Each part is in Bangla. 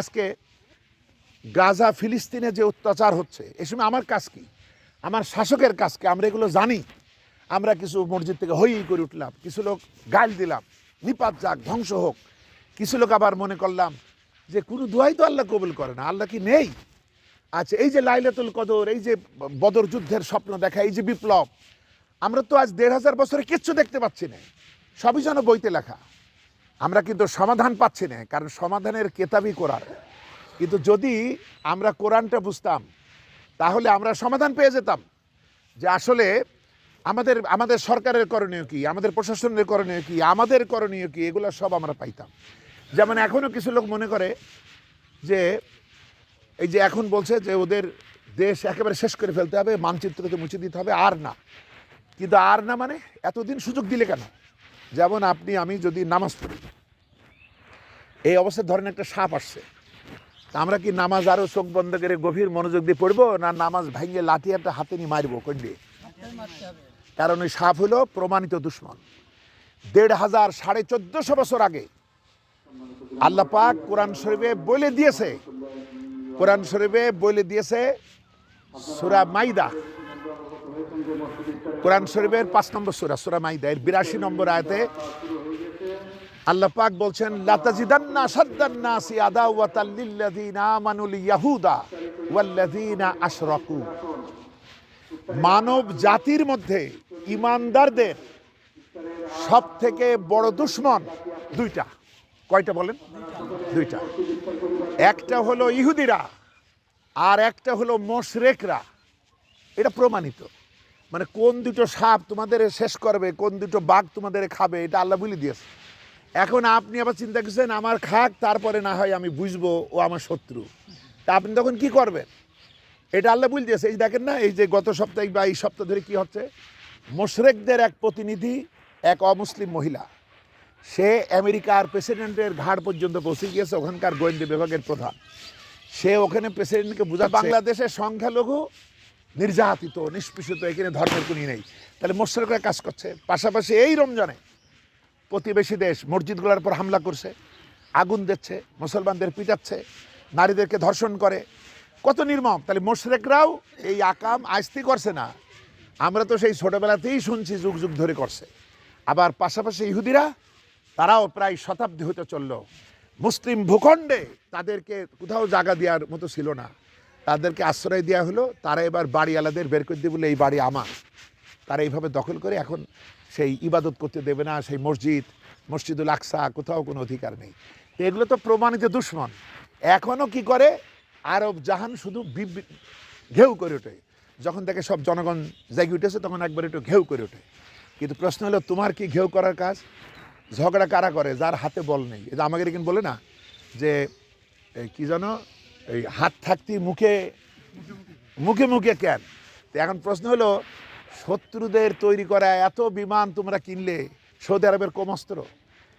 আজকে গাজা, ফিলিস্তিনে যে অত্যাচার হচ্ছে, এ সময় আমার কাজ কি? আমার শাসকের কাজ কি? আমরা এগুলো জানি। আমরা কিছু মসজিদ থেকে হই করে উঠলাম, কিছু লোক গাল দিলাম, নিপাত যাক, ধ্বংস হোক। কিছু লোক আবার মনে করলাম যে কোনো দোয়াই তো আল্লাহ কবুল করে না, আল্লাহ কি নেই? আচ্ছা এই যে লাইলাতুল কদর, এই যে বদর যুদ্ধের স্বপ্ন দেখা, এই যে বিপ্লব, আমরা তো আজ দেড় হাজার বছরে কিচ্ছু দেখতে পাচ্ছি না। সবই যেন বইতে লেখা। আমরা কিন্তু সমাধান পাচ্ছি না, কারণ সমাধানের কেতাবই কোরআন। কিন্তু যদি আমরা কোরআনটা বুঝতাম, তাহলে আমরা সমাধান পেয়ে যেতাম। যে আসলে আমাদের আমাদের সরকারের করণীয় কি, আমাদের প্রশাসনের করণীয় কি, আমাদের করণীয় কি, এগুলো সব আমরা পাইতাম। যেমন এখনও কিছু লোক মনে করে যে, এই যে এখন বলছে যে ওদের দেশ একেবারে শেষ করে ফেলতে হবে, মানচিত্রকে মুছে দিতে হবে, আর না। কিন্তু আর না মানে এতদিন সুযোগ দিলে কেন? যেমন আপনি, আমি যদি নামাজ পড়ি, এই অবস্থায় ধরেন একটা সাপ আসছে আমরা কি নামাজ আরও চোখ বন্ধ করে গভীর মনোযোগ দিয়ে পড়ব, না নামাজ ভাঙিয়ে লাঠি একটা হাতে নিয়ে মারবো, কোন দিয়ে? কারণ ওই সাপ হলো প্রমাণিত দুশ্মন। দেড় হাজার সাড়ে চোদ্দশো বছর আগে আল্লাহ পাক কোরআন শরীফে বলে দিয়েছে, কোরআন শরীফে বলে দিয়েছে, সুরা মাইদা কোরআন শরীফের পাঁচ নম্বর সুরা সুরা মাইদা এর বিরাশি নম্বর আয়তে আল্লাহ পাক বলছেন লাতাজিদান্না সাদ্দান্না সি আদাওয়াতাল লিল্লাযিনা আমানুল ইয়াহুদা ওয়াল্লাযিনা আশরাকু। মানব জাতির মধ্যে ইমানদারদের সব থেকে বড় দুশ্মন দুইটা। কয়টা বলেন? দুইটা। একটা হলো ইহুদিরা আর একটা হলো মোশরেকরা। এটা প্রমাণিত। মানে কোন দুটো সাপ তোমাদের শেষ করবে, কোন দুটো বাঘ তোমাদের খাবে, এটা আল্লাহ বলে দিয়েছে। এখন আপনি আবার চিন্তা করছেন, আমার খাক, তারপরে না হয় আমি বুঝব, ও আমার শত্রু। তা আপনি তখন কি করবেন? এটা আল্লাহ বলে দিয়েছে। এই দেখেন না, এই যে গত সপ্তাহে বা এই সপ্তাহ ধরে কি হচ্ছে? মোশরেকদের এক প্রতিনিধি, এক অমুসলিম মহিলা, সে আমেরিকার প্রেসিডেন্টের ঘাট পর্যন্ত পৌঁছে গিয়েছে, ওখানকার গোয়েন্দা বিভাগের প্রধান। সে ওখানে প্রেসিডেন্টকে বোঝা বাংলাদেশের সংখ্যালঘু নির্যাতিত, নিষ্পেষিত, এখানে ধর্মের কোনো নেই। তাহলে মোশরেকরা কাজ করছে। পাশাপাশি এই রমজানে প্রতিবেশী দেশ মসজিদগুলোর উপর হামলা করছে, আগুন দিচ্ছে, মুসলমানদের পিটাচ্ছে, নারীদেরকে ধর্ষণ করে। কত নির্মম। তাহলে মোশরেকরাও এই আকাম আস্তি করছে না। আমরা তো সেই ছোটোবেলাতেই শুনছি যুগ যুগ ধরে করছে। আবার পাশাপাশি ইহুদিরা, তারাও প্রায় শতাব্দী হতে চলল। মুসলিম ভূখণ্ডে তাদেরকে কোথাও জায়গা দেওয়ার মতো ছিল না। তাদেরকে আশ্রয় দেওয়া হলো, তারা এবার বাড়িওয়ালাদের বের করে দিয়ে বলে এই বাড়ি আমার। তারা এইভাবে দখল করে এখন সেই ইবাদত করতে দেবে না, সেই মসজিদ, মসজিদুল আকসা, কোথাও কোনো অধিকার নেই। তো এগুলো তো প্রমাণিত দুশ্মন। এখনও কি করে? আরব জাহান শুধু ঘেউ করে ওঠে। যখন দেখে সব জনগণ জাগি উঠেছে, তখন একবার একটু ঘেউ করে ওঠে। কিন্তু প্রশ্ন হলো, তোমার কি ঘেউ করার কাজ? ঝগড়া কারা করে? যার হাতে বল নেই। যে আমাকে এখানে বলে না যে কি জানো? এই হাত থাকতে মুখে মুখে মুখে কেন? তো এখন প্রশ্ন হলো, শত্রুদের তৈরি করা এত বিমান তোমরা কিনলে, সৌদি আরবের কমস্ত্র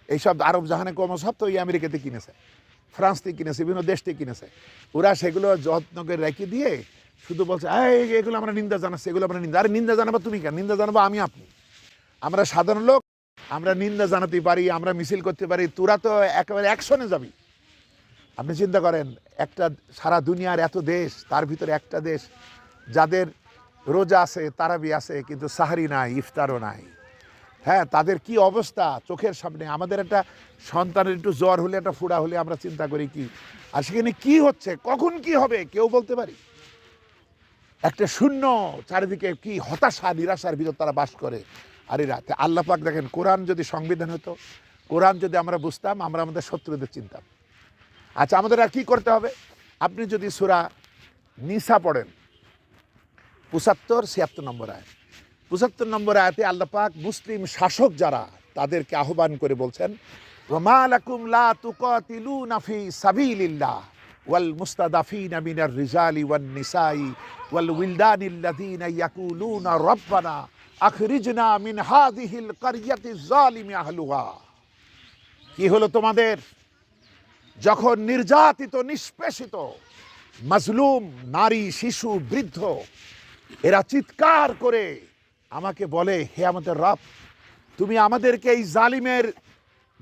এইসব আরব জাহানে কম তো ওই আমেরিকাতে কিনেছে। ফ্রান্স থেকে কিনেছে, বিভিন্ন দেশ থেকে কিনেছে। ওরা সেগুলো যত্ন করে রেখে দিয়ে শুধু বলছে, এই, এগুলো আমরা নিন্দা জানাচ্ছি, এগুলো আমরা নিন্দা আরে নিন্দা জানাব তুমি কেন? নিন্দা জানাব আমি আপনি। আমরা সাধারণ লোক, আমরা নিন্দা জানাতে পারি, আমরা মিছিল করতে পারি, তোরা তো একেবারে অ্যাকশনে যাবি। আপনি চিন্তা করেন, একটা সারা দুনিয়ার এত দেশ, তার ভিতরে একটা দেশ, যাদের রোজা আছে, তারাবি আছে, কিন্তু সাহারি নাই, ইফতারও নাই। হ্যাঁ তাদের কি অবস্থা? চোখের সামনে। আমাদের একটা সন্তানের একটু জ্বর হলে, একটা ফুড়া হলে আমরা চিন্তা করি কি? আর সেখানে কি হচ্ছে? কখন কি হবে? কেউ বলতে পারি? একটা শূন্য চারিদিকে কি হতাশা, নিরাশার ভিতর তারা বাস করে। আর এরা তা আল্লাহ পাক দেখেন, কোরআন যদি সংবিধান হতো, কোরআন যদি আমরা বুঝতাম, আমরা আমাদের শত্রুদের চিনতাম। আচ্ছা আমাদের আর কী করতে হবে? আপনি যদি সুরা নিসা পড়েন, পঁচাত্তর, ছিয়াত্তর নম্বর আয় পঁচাত্তর নম্বর আয়াতে আল্লাহ পাক মুসলিম শাসক যারা, তাদেরকে আহ্বান করে বলছেন ওয়াল মুস্তাদাফিনা রিজালি ওয়াল কি হলো তোমাদের? যখন নির্যাতিত, নিষ্পেষিত, মাজলুম নারী, শিশু, বৃদ্ধ, এরা চিৎকার করে আমাকে বলে, হে আমাদের রব, তুমি আমাদেরকে এই জালিমের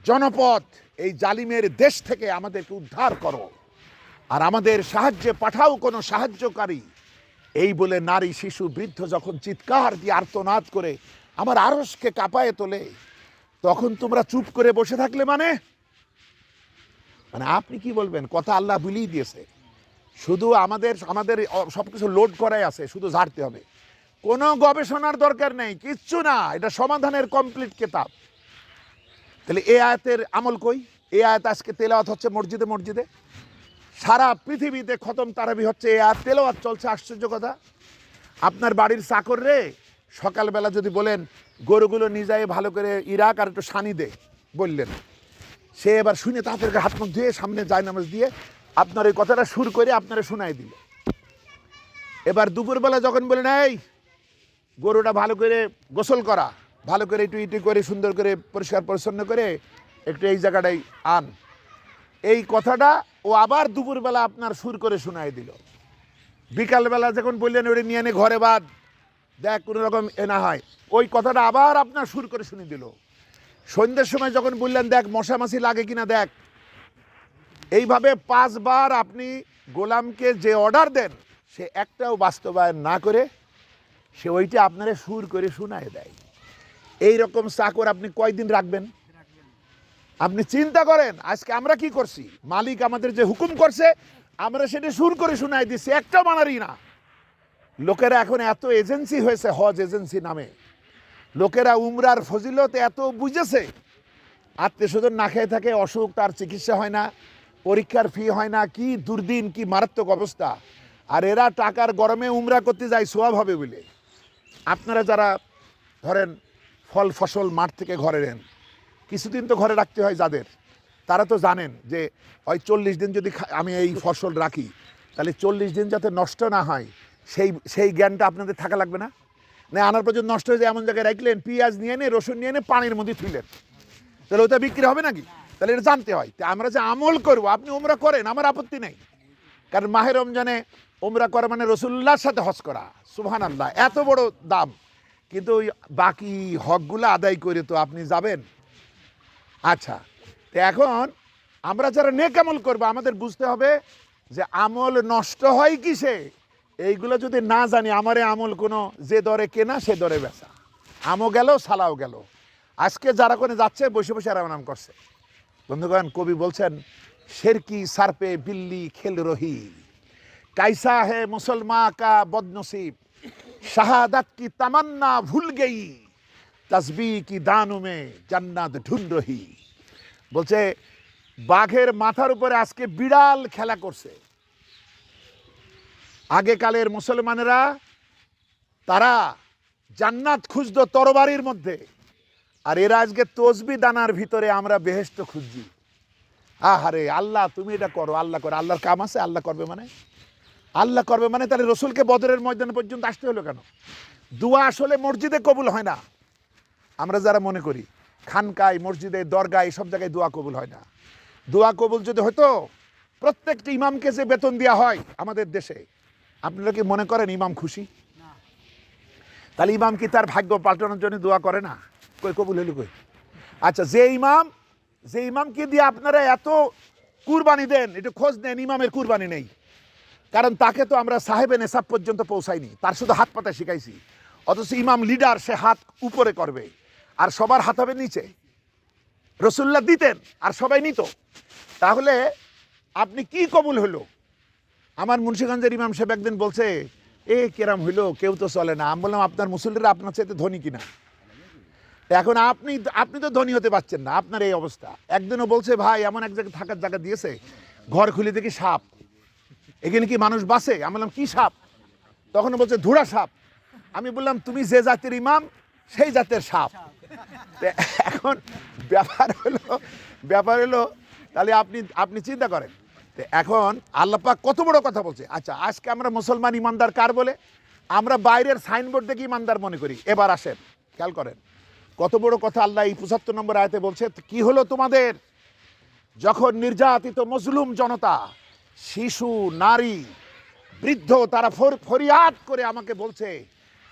জনপদ, এই জালিমের দেশ থেকে আমাদেরকে উদ্ধার করো। আর আমাদের সাহায্যে পাঠাও কোনো সাহায্যকারী। এই বলে নারী, শিশু, বৃদ্ধ যখন চিৎকার দিয়ে আর্তনাদ করে আমার আরসকে কাঁপায় তোলে, তখন তোমরা চুপ করে বসে থাকলে মানে? মানে আপনি কি বলবেন? কথা আল্লাহ বিলিয়ে দিয়েছে। শুধু আমাদের আমাদের সব কিছু লোড করাই আছে, শুধু ঝাড়তে হবে। কোনো গবেষণার দরকার নেই, কিচ্ছু না। এটা সমাধানের কমপ্লিট কেতাব। তাহলে এ আয়াতের আমল কই? এ আয়াত আজকে তেলাওয়াত হচ্ছে মসজিদে মসজিদে। সারা পৃথিবীতে খতম তারাবি হচ্ছে এ আয়াত। তেলাওয়াত চলছে, আশ্চর্য কথা। আপনার বাড়ির চাকর রে, সকালবেলা যদি বলেন, গরুগুলো নিজায় ভালো করে ইরাক আর একটু সানি দে, বললেন। সে এবার শুনে তাড়াতাড়ি হাত মুখ ধুয়ে সামনে যায় নামাজ দিয়ে আপনার ওই কথাটা সুর করে আপনারা শোনাই দিল। এবার দুপুরবেলা যখন বলেন, এই, গরুটা ভালো করে গোসল করা, ভালো করে একটু ইটু করে সুন্দর করে পরিষ্কার পরিচ্ছন্ন করে একটু এই জায়গাটাই আন। এই কথাটা ও আবার দুপুরবেলা আপনার সুর করে শোনাই দিল। বিকালবেলা যখন বললেন ওটা নিয়ে এনে ঘরে বাদ, দেখ কোনো রকম এ না হয়। ওই কথাটা আবার আপনার সুর করে শুনে দিল। সন্ধ্যের সময় যখন বললেন, দেখ, মশামাছি লাগে কিনা, দেখ। এইভাবে পাঁচবার আপনি গোলামকে যে অর্ডার দেন, সে একটাও বাস্তবায়ন না করে, সে ওইটা আপনারা সুর করে শোনায় দেয়। এই রকম চাকর আপনি কয়দিন রাখবেন? আপনি চিন্তা করেন, আজকে আমরা কি করছি? মালিক আমাদের যে হুকুম করছে, আমরা সেটা সুর করে শোনাই দিচ্ছি একটা মানারই না। লোকেরা এখন এত এজেন্সি হয়েছে, হজ এজেন্সি নামে। লোকেরা উমরার ফজিলত এত বুঝেছে। আত্মীয় স্বজন না খেয়ে থাকে, অসুখ, তার চিকিৎসা হয় না, পরীক্ষার ফি হয় না, কি দুর্দিন, কি মারাত্মক অবস্থা। আর এরা টাকার গরমে উমরা করতে যায়, সোয়াব হবে বলে। আপনারা যারা ধরেন ফল ফসল মাঠ থেকে ঘরে নেন, কিছুদিন তো ঘরে রাখতে হয় যাদের, তারা তো জানেন যে, ওই চল্লিশ দিন যদি আমি এই ফসল রাখি, তাহলে চল্লিশ দিন যাতে নষ্ট না হয়, সেই সেই জ্ঞানটা আপনাদের থাকা লাগবে না? না, আনার পর্যন্ত নষ্ট হয়ে যায়, এমন জায়গায় রাখলেন পেঁয়াজ নিয়ে এনে, রসুন নিয়ে এনে, পানির মধ্যে থুইলেন। তাহলে ওটা বিক্রি হবে নাকি? তাহলে এটা জানতে হয়। তা আমরা যে আমল করব, আপনি ওমরা করেন, আমার আপত্তি নেই। কারণ মাহের রমজানে ওমরা করা মানে রসুল্লাহর সাথে হজ করা। সুবহান আল্লাহ এত বড় দাম। কিন্তু ওই বাকি হকগুলো আদায় করে তো আপনি যাবেন। আচ্ছা তো এখন আমরা যারা নেক আমল করব, আমাদের বুঝতে হবে যে আমল নষ্ট হয় কিসে? এইগুলো যদি না জানি, আমারে আমল কোনো যে দরে কেনা, সে দরে বেচা। আমও গেল, সালাও গেল। আজকে যারা কোনে যাচ্ছে, বসে বসে আরাম করছে। বন্ধুগণ, কবি বলছেন, শেরকি সারপে বিল্লি খেল রহি। কাইসা হে মুসলমা কা বদনসিব। শাহাদাত কি তামান্না ভুল গেই। তসবি কি দানু মে জান্নাত ঢুন রহি। বলছে, বাঘের মাথার উপরে আজকে বিড়াল খেলা করছে। আগেকালের মুসলমানেরা, তারা জান্নাত খুঁজতো তরবারির মধ্যে। আর এরা আজকে তসবি দানার ভিতরে আমরা বেহেস্ত খুঁজছি। আহারে, আল্লাহ, তুমি এটা করো, আল্লাহ করো। আল্লাহর কাম আছে, আল্লাহ করবে মানে? আল্লাহ করবে মানে তাহলে রসুলকে বদরের ময়দান পর্যন্ত আসতে হলো কেন? দুয়া আসলে মসজিদে কবুল হয় না। আমরা যারা মনে করি, খানকায়, মসজিদে, দরগায়, সব জায়গায় দোয়া কবুল হয় না। দোয়া কবুল যদি হতো, প্রত্যেকটি ইমামকে যে বেতন দেওয়া হয় আমাদের দেশে আপনারা কি মনে করেন ইমাম খুশি? তাহলে ইমাম কি তার ভাগ্য পাল্টানোর জন্য দোয়া করে না? কই, কবুল হইল কই? আচ্ছা যে ইমাম, যে ইমামকে দিয়ে আপনারা এত কুরবানি দেন, একটু খোঁজ নেন, ইমামের কুরবানি নেই। কারণ তাকে তো আমরা সাহেবে নেশাব পর্যন্ত পৌঁছাইনি। তার শুধু হাত পাতা শিখাইছি। অথচ ইমাম লিডার, সে হাত উপরে করবে। আর সবার হাত হবে নিচে। রসুল্লাহ দিতেন, আর সবাই নিত। তাহলে আপনি কি কবুল হলো আমার মুন্সিগঞ্জের ইমাম সাহেব একদিন বলছে, এ, কেরাম হইল, কেউ তো চলে না। আমি বললাম, আপনার মুসল্লিরা আপনার চাইতে ধনী কিনা? এখন আপনি আপনি তো ধনী হতে পারছেন না, আপনার এই অবস্থা। একদিনও বলছে, ভাই, এমন এক জায়গায় থাকার জায়গা দিয়েছে, ঘর খুলে দেখি সাপ। এখানে কি মানুষ বাসে? আমি বললাম, কি সাপ? তখন বলছে, ধুরা সাপ। আমি বললাম, তুমি যে জাতের ইমাম, সেই জাতের সাপ। এখন ব্যাপার হলো ব্যাপার হলো, তাহলে আপনি আপনি চিন্তা করেন। এখন আল্লাপাক কত বড় কথা বলছে? আচ্ছা আজকে আমরা মুসলমান ইমানদার কার বলে? আমরা বাইরের সাইনবোর্ড দেখে ইমানদার মনে করি। এবার আসেন, খেয়াল করেন। কত বড় কথা আল্লাহ এই পঁচাত্তর নম্বর আয়তে বলছে কি হলো তোমাদের? যখন নির্যাতিত মজলুম জনতা, শিশু, নারী, বৃদ্ধ, তারা ফর- ফরিয়াদ করে আমাকে বলছে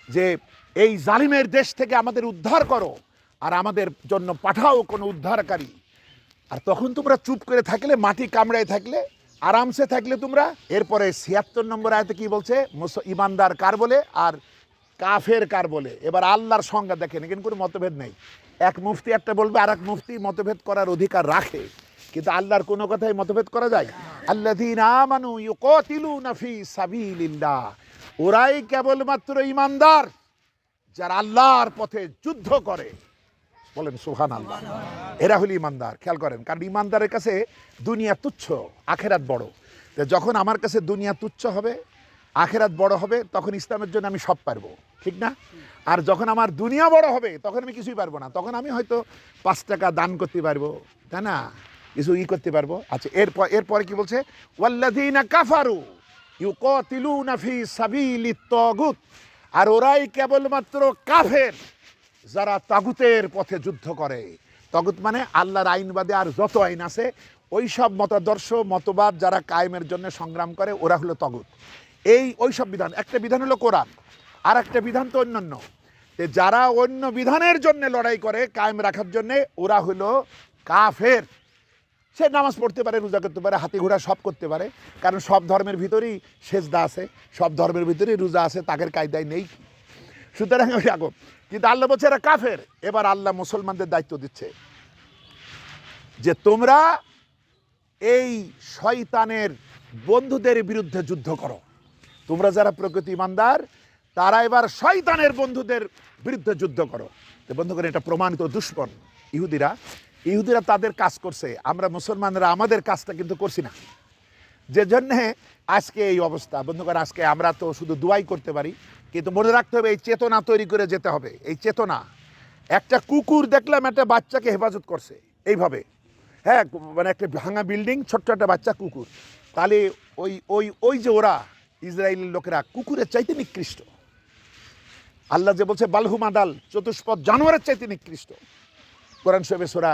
যে, এই জালিমের দেশ থেকে আমাদের উদ্ধার করো, আর আমাদের জন্য পাঠাও কোনো উদ্ধারকারী। আর তখন তোমরা চুপ করে থাকলে, মাটি কামড়ায় থাকলে, আরামসে থাকলে তোমরা, এরপরে ছিয়াত্তর নম্বর আয়তে কি বলছে? ইমানদার কার বলে আর কাফের কার বলে? এবার আল্লাহর সংজ্ঞা দেখেন, এখানে কোনো মতভেদ নেই। এক মুফতি একটা বলবে আর এক মুফতি মতভেদ করার অধিকার রাখে। কিন্তু আল্লাহর কোনো কথাই মতভেদ করা যায়? সাবিলিল্লাহ। ওরাই কেবলমাত্র ইমানদার, যারা আল্লাহর পথে যুদ্ধ করে। বলেন সুহান আল্লাহ এরা হলো ইমানদার, খেয়াল করেন, কারণ ইমানদারের কাছে দুনিয়া তুচ্ছ, আখেরাত বড়। যখন আমার কাছে দুনিয়া তুচ্ছ হবে, আখেরাত বড় হবে, তখন ইসলামের জন্য আমি সব পারব, ঠিক না? আর যখন আমার দুনিয়া বড় হবে, তখন আমি কিছুই পারব না। তখন আমি হয়তো পাঁচ টাকা দান করতে পারব, তাই না? কিছু ই করতে পারব। আচ্ছা এরপর, এরপরে কি বলছে? ওয়াল্লাযীনা কাফারু ইউকাতিলুনা ফি সাবিলিত তাগুত। আর ওরাই কেবলমাত্র কাফের। যারা তাগুতের পথে যুদ্ধ করে। তগুত মানে আল্লাহর আইনবাদে আর যত আইন আছে ওই সব মতাদর্শ, মতবাদ যারা কায়েমের জন্য সংগ্রাম করে, ওরা হলো তগুত। এই ওই সব বিধান, একটা বিধান হলো কোরআন, আর একটা বিধান তো অন্যান্য। যারা অন্য বিধানের জন্য লড়াই করে কায়েম রাখার জন্য, ওরা হলো কাফের। সে নামাজ পড়তে পারে, রোজা করতে পারে, হাতি ঘোড়া সব করতে পারে, কারণ সব ধর্মের ভিতরেই সেজদা আছে, সব ধর্মের ভিতরেই রোজা আছে তাদের কায়দায় নেই। সুতরাং ওই আগম কিন্তু আল্লাহ বলছে, এরা কাফের। এবার আল্লাহ মুসলমানদের দায়িত্ব দিচ্ছে যে তোমরা এই শয়তানের বন্ধুদের বিরুদ্ধে যুদ্ধ করো। তোমরা যারা প্রকৃতি ইমানদার, তারা এবার শয়তানের বন্ধুদের বিরুদ্ধে যুদ্ধ করো। তো বন্ধুগণ, এটা প্রমাণিত দুশ্মন। ইহুদিরা ইহুদিরা তাদের কাজ করছে। আমরা মুসলমানরা আমাদের কাজটা কিন্তু করছি না। যে জন্যে আজকে এই অবস্থা। বন্ধুগণ, আজকে আমরা তো শুধু দুয়াই করতে পারি। কিন্তু মনে রাখতে হবে, এই চেতনা তৈরি করে যেতে হবে। এই চেতনা, একটা কুকুর দেখলাম একটা বাচ্চাকে হেফাজত করছে, এইভাবে। হ্যাঁ মানে একটা ভাঙা বিল্ডিং, ছোট্ট একটা বাচ্চা কুকুর। তাহলে ওই ওই ওই যে ওরা, ইসরায়েলের লোকেরা, কুকুরের চাইতে নিকৃষ্ট। আল্লাহ যে বলছে বালহুম আদাল চতুষ্পদ জানোয়ারের চাইতে নিকৃষ্ট। কোরআন শরীফে সোরা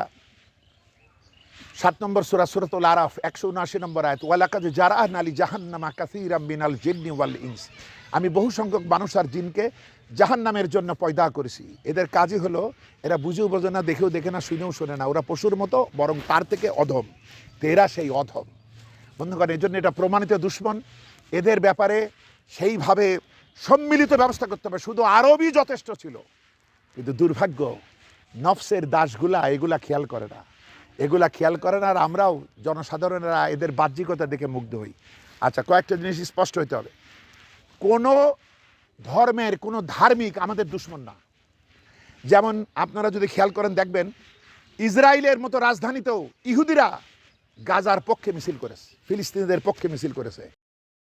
সাত নম্বর সোরা, সুরাতুল আরাফ, একশো উনআশি নম্বর আয়াত ওয়ালাকাজ জারা নালি জাহান্নামা কাসিরাম বিনাল জিন্নি ওয়াল ইনস। আমি বহু সংখ্যক মানুষ আর জিনকে জাহান্নামের জন্য পয়দা করেছি। এদের কাজই হলো, এরা বুঝেও বোঝে না, দেখেও দেখে না, শুনেও শোনে না। ওরা পশুর মতো, বরং তার থেকে অধম। তো এরা সেই অধম। বন্ধুগণ, এই জন্য এটা প্রমাণিত দুশ্মন। এদের ব্যাপারে সেইভাবে সম্মিলিত ব্যবস্থা করতে হবে। শুধু আরবই যথেষ্ট ছিল। কিন্তু দুর্ভাগ্য, নফসের দাসগুলা এগুলা খেয়াল করে না। এগুলা খেয়াল করে না আর আমরাও জনসাধারণেরা এদের বাহ্যিকতা দেখে মুগ্ধ হই। আচ্ছা কয়েকটা জিনিস স্পষ্ট হইতে হবে। কোনো ধর্মের, কোনো ধার্মিক আমাদের দুশ্মন না। যেমন আপনারা যদি খেয়াল করেন, দেখবেন ইসরায়েলের মতো রাজধানীতেও ইহুদিরা গাজার পক্ষে মিছিল করেছে, ফিলিস্তিনিদের পক্ষে মিছিল করেছে।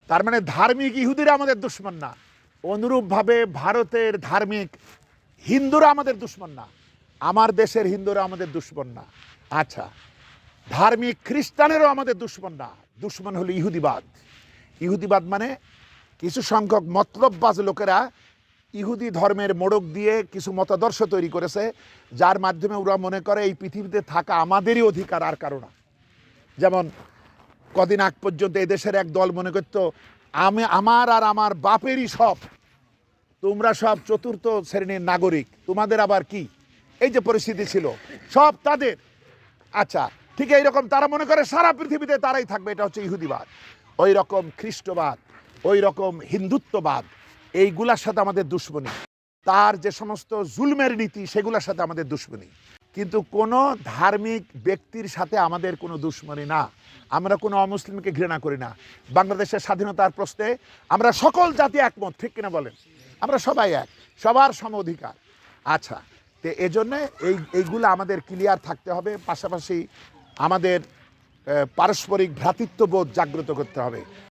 তার মানে ধার্মিক ইহুদিরা আমাদের দুশ্মন না। অনুরূপভাবে ভারতের ধার্মিক হিন্দুরা আমাদের দুশ্মন না। আমার দেশের হিন্দুরা আমাদের দুশ্মন না। আচ্ছা ধার্মিক খ্রিস্টানেরও আমাদের দুশ্মন না। দুশ্মন হলো ইহুদিবাদ। ইহুদিবাদ মানে কিছু সংখ্যক মতলববাজ লোকেরা ইহুদি ধর্মের মোড়ক দিয়ে কিছু মতাদর্শ তৈরি করেছে, যার মাধ্যমে ওরা মনে করে এই পৃথিবীতে থাকা আমাদেরই অধিকার, আর কারও না। যেমন, কদিন আগ পর্যন্ত এদেশের এক দল মনে করতো, আমি, আমার আর আমার বাপেরই সব। তোমরা সব চতুর্থ শ্রেণির নাগরিক। তোমাদের আবার কি? এই যে পরিস্থিতি ছিল। সব তাদের। আচ্ছা ঠিক এইরকম তারা মনে করে সারা পৃথিবীতে তারাই থাকবে, এটা হচ্ছে ইহুদিবাদ। ওই রকম খ্রিস্টবাদ। ওই রকম হিন্দুত্ববাদ, এইগুলার সাথে আমাদের দুশ্মনী। তার যে সমস্ত জুলমের নীতি, সেগুলোর সাথে আমাদের দুশ্মনী। কিন্তু কোনো ধার্মিক ব্যক্তির সাথে আমাদের কোনো দুশ্মনী না। আমরা কোনো অমুসলিমকে ঘৃণা করি না। বাংলাদেশের স্বাধীনতার প্রশ্নে আমরা সকল জাতি একমত, ঠিক কিনা বলেন? আমরা সবাই এক, সবার সম অধিকার। আচ্ছা তো এজন্য এই, এইগুলো আমাদের ক্লিয়ার থাকতে হবে। পাশাপাশি আমাদের পারস্পরিক ভ্রাতৃত্ববোধ জাগ্রত করতে হবে।